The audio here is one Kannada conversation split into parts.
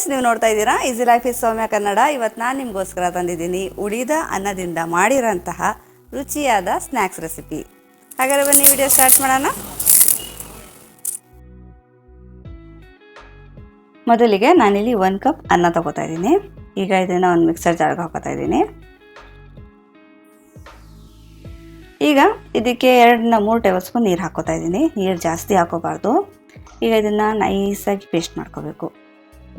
ಫ್ರೆಂಡ್ಸ್ ನೀವು ನೋಡ್ತಾ ಇದ್ದೀರಾ? Easy life is Soumya Kannada ಇವತ್ತು ನಾನು ನಿಮಗೋಸ್ಕರ ತಂದಿದ್ದೀನಿ ಉಳಿದ ಅನ್ನದಿಂದ ಮಾಡಿರೋಂತಹ ರುಚಿಯಾದ ಸ್ನ್ಯಾಕ್ಸ್ ರೆಸಿಪಿ ಹಾಗಾದ್ರೆ ಬನ್ನಿ ವಿಡಿಯೋ ಸ್ಟಾರ್ಟ್ ಮಾಡೋಣ. ಮೊದಲಿಗೆ ನಾನಿಲ್ಲಿ ಒನ್ ಕಪ್ ಅನ್ನ ತಗೋತಾ ಇದ್ದೀನಿ. ಈಗ ಇದನ್ನು ಒಂದು ಮಿಕ್ಸರ್ ಜಾರ್ಗೆ ಹಾಕೋತಾ ಇದ್ದೀನಿ. ಈಗ ಇದಕ್ಕೆ ಎರಡನ್ನ ಮೂರು ಟೇಬಲ್ ಸ್ಪೂನ್ ನೀರು ಹಾಕೋತಾ ಇದ್ದೀನಿ. ನೀರು ಜಾಸ್ತಿ ಹಾಕೋಬಾರ್ದು. ಈಗ ಇದನ್ನು ನೈಸಾಗಿ ಪೇಸ್ಟ್ ಮಾಡ್ಕೋಬೇಕು.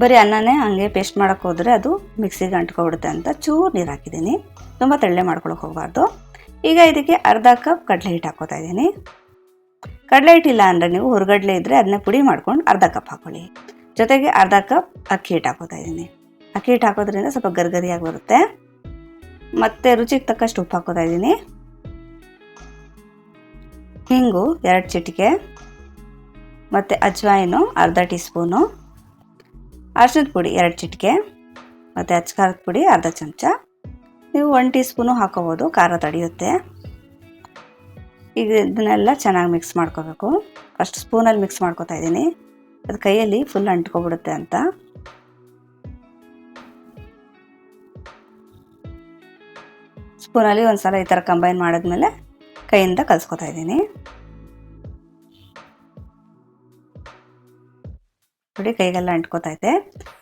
ಬರೀ ಅನ್ನನೇ ಹಂಗೆ ಪೇಸ್ಟ್ ಮಾಡೋಕ್ಕೆ ಹೋದರೆ ಅದು ಮಿಕ್ಸಿಗೆ ಅಂಟ್ಕೊಬಿಡುತ್ತೆ ಅಂತ ಚೂರು ನೀರು ಹಾಕಿದ್ದೀನಿ. ತುಂಬ ತೆಳ್ಳೆ ಮಾಡ್ಕೊಳಕ್ಕೆ ಹೋಗಬಾರ್ದು. ಈಗ ಇದಕ್ಕೆ ಅರ್ಧ ಕಪ್ ಕಡಲೆ ಹಿಟ್ಟು ಹಾಕೋತಾ ಇದ್ದೀನಿ. ಕಡಲೆ ಹಿಟ್ಟಿಲ್ಲ ಅಂದರೆ ನೀವು ಹುರ್ಗಡ್ಲೆ ಇದ್ದರೆ ಅದನ್ನ ಪುಡಿ ಮಾಡ್ಕೊಂಡು ಅರ್ಧ ಕಪ್ ಹಾಕೊಳ್ಳಿ. ಜೊತೆಗೆ ಅರ್ಧ ಕಪ್ ಅಕ್ಕಿ ಹಿಟ್ಟು ಹಾಕೋತಾ ಇದ್ದೀನಿ. ಅಕ್ಕಿ ಹಿಟ್ಟು ಹಾಕೋದ್ರಿಂದ ಸ್ವಲ್ಪ ಗರ್ಗರಿಯಾಗಿ ಬರುತ್ತೆ. ಮತ್ತು ರುಚಿಗೆ ತಕ್ಕಷ್ಟು ಉಪ್ಪು ಹಾಕೋತಾ ಇದ್ದೀನಿ. ಹಿಂಗು ಎರಡು ಚಿಟಿಕೆ. ಮತ್ತು ಅಜ್ವಾಯಿನು ಅರ್ಧ ಟೀ ಸ್ಪೂನು ಅರ್ಶಿನದ ಪುಡಿ ಎರಡು ಚಿಟಿಕೆ ಮತ್ತು ಅಚ್ಕಾರದ ಪುಡಿ ಅರ್ಧ ಚಮಚ. ನೀವು ಒನ್ ಟೀ ಸ್ಪೂನು ಹಾಕೋಬೋದು, ಖಾರ ತಡೆಯುತ್ತೆ. ಈಗ ಇದನ್ನೆಲ್ಲ ಚೆನ್ನಾಗಿ ಮಿಕ್ಸ್ ಮಾಡ್ಕೋಬೇಕು. ಫಸ್ಟ್ ಸ್ಪೂನಲ್ಲಿ ಮಿಕ್ಸ್ ಮಾಡ್ಕೋತಾ ಇದ್ದೀನಿ. ಅದು ಕೈಯಲ್ಲಿ ಫುಲ್ ಅಂಟ್ಕೊಬಿಡುತ್ತೆ ಅಂತ. ಸ್ಪೂನಲ್ಲಿ ಒಂದು ಸಲ ಈ ಥರ ಕಂಬೈನ್ ಮಾಡಿದ್ಮೇಲೆ ಕೈಯಿಂದ ಕಲಿಸ್ಕೊತಾ ಇದ್ದೀನಿ. ನೋಡಿ ಕೈಗೆಲ್ಲ ಇದೆ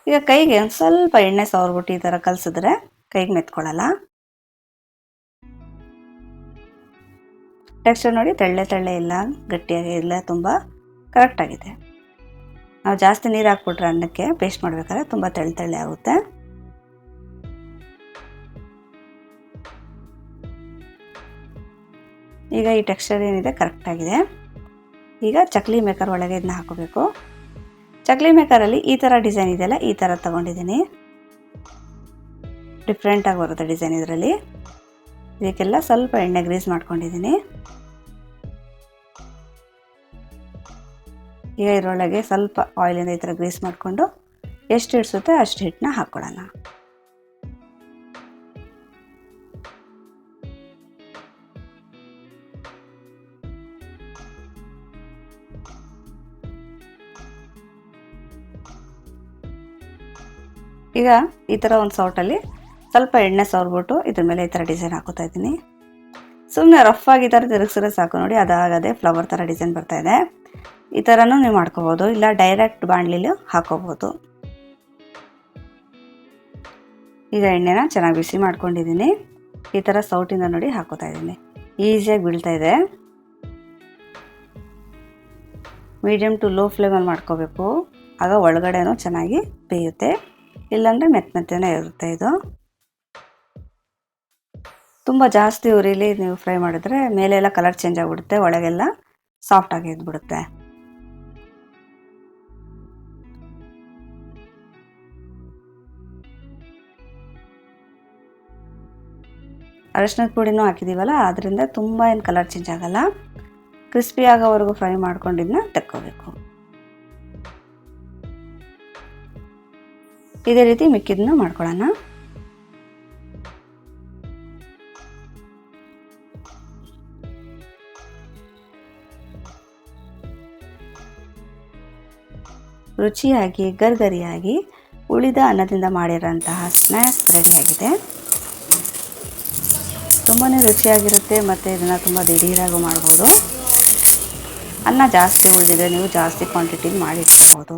ಈಗ ಕೈಗೆ ಸ್ವಲ್ಪ ಎಣ್ಣೆ ಸವರ್ಬಿಟ್ಟು ಈ ಥರ ಕಲಸಿದ್ರೆ ಕೈಗೆ ಮೆತ್ಕೊಳ್ಳಲ್ಲ. ಟೆಕ್ಸ್ಚರ್ ನೋಡಿ ತೆಳ್ಳೆ ತೆಳ್ಳೆ ಇಲ್ಲ, ಗಟ್ಟಿಯಾಗಿ ಇಲ್ಲ, ತುಂಬ ಕರೆಕ್ಟಾಗಿದೆ ನಾವು ಜಾಸ್ತಿ ನೀರು ಹಾಕ್ಬಿಟ್ರೆ ಅನ್ನಕ್ಕೆ ಪೇಸ್ಟ್ ಮಾಡ್ಬೇಕಾದ್ರೆ ತುಂಬ ತೆಳ್ಳೆ ತೆಳ್ಳೆ ಆಗುತ್ತೆ. ಈಗ ಈ ಟೆಕ್ಸ್ಚರ್ ಏನಿದೆ ಕರೆಕ್ಟಾಗಿದೆ ಈಗ ಚಕ್ಲಿ ಮೇಕರ್ ಒಳಗೆ ಇದನ್ನ ಹಾಕೋಬೇಕು ಚಕ್ಲಿ ಮೇಕರಲ್ಲಿ ಈ ಥರ ಡಿಸೈನ್ ಇದೆಯಲ್ಲ ಈ ಥರ ತಗೊಂಡಿದ್ದೀನಿ. ಡಿಫ್ರೆಂಟಾಗಿ ಬರುತ್ತೆ ಡಿಸೈನ್ ಇದರಲ್ಲಿ. ಇದಕ್ಕೆಲ್ಲ ಸ್ವಲ್ಪ ಎಣ್ಣೆ ಗ್ರೀಸ್ ಮಾಡ್ಕೊಂಡಿದ್ದೀನಿ. ಈಗ ಇದರೊಳಗೆ ಸ್ವಲ್ಪ ಆಯಿಲಿಂದ ಈ ಥರ ಗ್ರೀಸ್ ಮಾಡಿಕೊಂಡು, ಎಷ್ಟು ಹಿಡಿಸುತ್ತೆ ಅಷ್ಟು ಹಿಟ್ಟನ್ನ ಹಾಕ್ಕೊಳ್ಳೋಣ ಈಗ ಈ ಥರ ಒಂದು ಸೌಟಲ್ಲಿ ಸ್ವಲ್ಪ ಎಣ್ಣೆ ಸವರ್ಬಿಟ್ಟು ಇದ್ರ ಮೇಲೆ ಈ ಥರ ಡಿಸೈನ್ ಹಾಕೋತಾ ಇದ್ದೀನಿ. ಸುಮ್ಮನೆ ರಫ್ ಆಗಿ ಈ ಥರ ತಿರುಗಿಸಿದ್ರೆ ಸಾಕು ನೋಡಿ, ಅದಾಗದೆ ಫ್ಲವರ್ ಥರ ಡಿಸೈನ್ ಬರ್ತಾ ಇದೆ. ಈ ಥರನೂ ನೀವು ಮಾಡ್ಕೋಬೋದು, ಇಲ್ಲ ಡೈರೆಕ್ಟ್ ಬಾಣಲಿಲಿ ಹಾಕೋಬೋದು. ಈಗ ಎಣ್ಣೆನ ಚೆನ್ನಾಗಿ ಬಿಸಿ ಮಾಡ್ಕೊಂಡಿದ್ದೀನಿ. ಈ ಥರ ಸೌಟಿಂದ ನೋಡಿ ಹಾಕೋತಾ ಇದ್ದೀನಿ. ಈಸಿಯಾಗಿ ಬೀಳ್ತಾ ಇದೆ. ಮೀಡಿಯಮ್ ಟು ಲೋ ಫ್ಲೇಮಲ್ಲಿ ಮಾಡ್ಕೋಬೇಕು. ಆಗ ಒಳಗಡೆನೂ ಚೆನ್ನಾಗಿ ಬೇಯುತ್ತೆ. ಇಲ್ಲಾಂದರೆ ಮೆತ್ತ ಮೆತ್ತನೇ ಇರುತ್ತೆ ಇದು. ತುಂಬ ಜಾಸ್ತಿ ಉರಿಲಿ ನೀವು ಫ್ರೈ ಮಾಡಿದ್ರೆ ಮೇಲೆಲ್ಲ ಕಲರ್ ಚೇಂಜ್ ಆಗಿಬಿಡುತ್ತೆ, ಒಳಗೆಲ್ಲ ಸಾಫ್ಟ್ ಆಗಿ ಇದ್ಬಿಡುತ್ತೆ. ಅರಶಿನದ ಪುಡಿನೂ ಹಾಕಿದ್ದೀವಲ್ಲ ಅದರಿಂದ ತುಂಬ ಏನು ಕಲರ್ ಚೇಂಜ್ ಆಗಲ್ಲ. ಕ್ರಿಸ್ಪಿ ಆಗೋವರೆಗೂ ಫ್ರೈ ಮಾಡ್ಕೊಂಡಿದ್ದನ್ನ ತೆಕ್ಕೋಬೇಕು. ಇದೇ ರೀತಿ ಮಿಕ್ಕಿದ್ನ ಮಾಡ್ಕೊಳ್ಳೋಣ. ರುಚಿಯಾಗಿ, ಗರ್ಗರಿಯಾಗಿ ಉಳಿದ ಅನ್ನದಿಂದ ಮಾಡಿರೋಂತಹ ಸ್ನ್ಯಾಕ್ಸ್ ರೆಡಿಯಾಗಿದೆ ತುಂಬಾ ರುಚಿಯಾಗಿರುತ್ತೆ ಮತ್ತು ಇದನ್ನು ತುಂಬ ದಿಢೀರಾಗೂ ಮಾಡ್ಬೋದು. ಅನ್ನ ಜಾಸ್ತಿ ಉಳಿದಿದ್ರೆ ನೀವು ಜಾಸ್ತಿ ಕ್ವಾಂಟಿಟಿಲಿ ಮಾಡಿ ಇಟ್ಕೋಬೋದು